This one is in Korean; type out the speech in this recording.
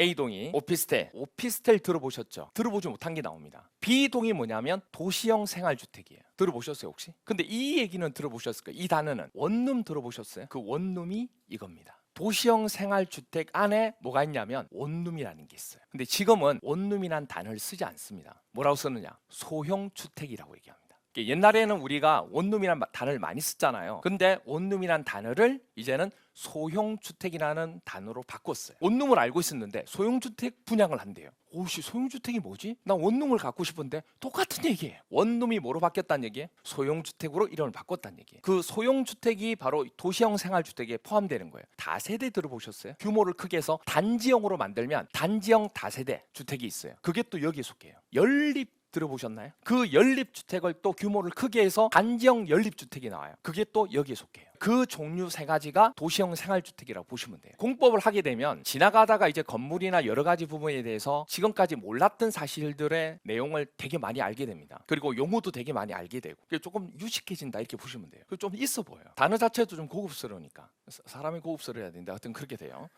A동이 오피스텔. 오피스텔 들어보셨죠? 들어보지 못한 게 나옵니다. B동이 뭐냐면 도시형 생활주택이에요. 들어보셨어요 혹시? 근데 이 얘기는 들어보셨을 까요? 이 단어는 원룸 들어보셨어요? 그 원룸이 이겁니다. 도시형 생활주택 안에 뭐가 있냐면 원룸이라는 게 있어요. 근데 지금은 원룸이란 단어를 쓰지 않습니다. 뭐라고 쓰느냐? 소형 주택이라고 얘기합니다. 옛날에는 우리가 원룸이라는 단어를 많이 썼잖아요. 근데 원룸이란 단어를 이제는 소형주택이라는 단어로 바꿨어요. 원룸을 알고 있었는데 소형주택 분양을 한대요. 오씨 소형주택이 뭐지? 나 원룸을 갖고 싶은데 똑같은 얘기예요. 원룸이 뭐로 바뀌었다는 얘기예요? 소형주택으로 이름을 바꿨다는 얘기예요. 그 소형주택이 바로 도시형 생활주택에 포함되는 거예요. 다세대 들어보셨어요? 규모를 크게 해서 단지형으로 만들면 단지형 다세대 주택이 있어요. 그게 또 여기에 속해요. 연립 들어보셨나요? 그 연립주택을 또 규모를 크게 해서 단지형 연립주택이 나와요. 그게 또 여기에 속해요. 그 종류 세 가지가 도시형 생활주택이라고 보시면 돼요. 공법을 하게 되면 지나가다가 이제 건물이나 여러 가지 부분에 대해서 지금까지 몰랐던 사실들의 내용을 되게 많이 알게 됩니다. 그리고 용어도 되게 많이 알게 되고 조금 유식해진다 이렇게 보시면 돼요. 좀 있어 보여요. 단어 자체도 좀 고급스러우니까 사- 사람이 고급스러워야 된다. 하여튼 그렇게 돼요.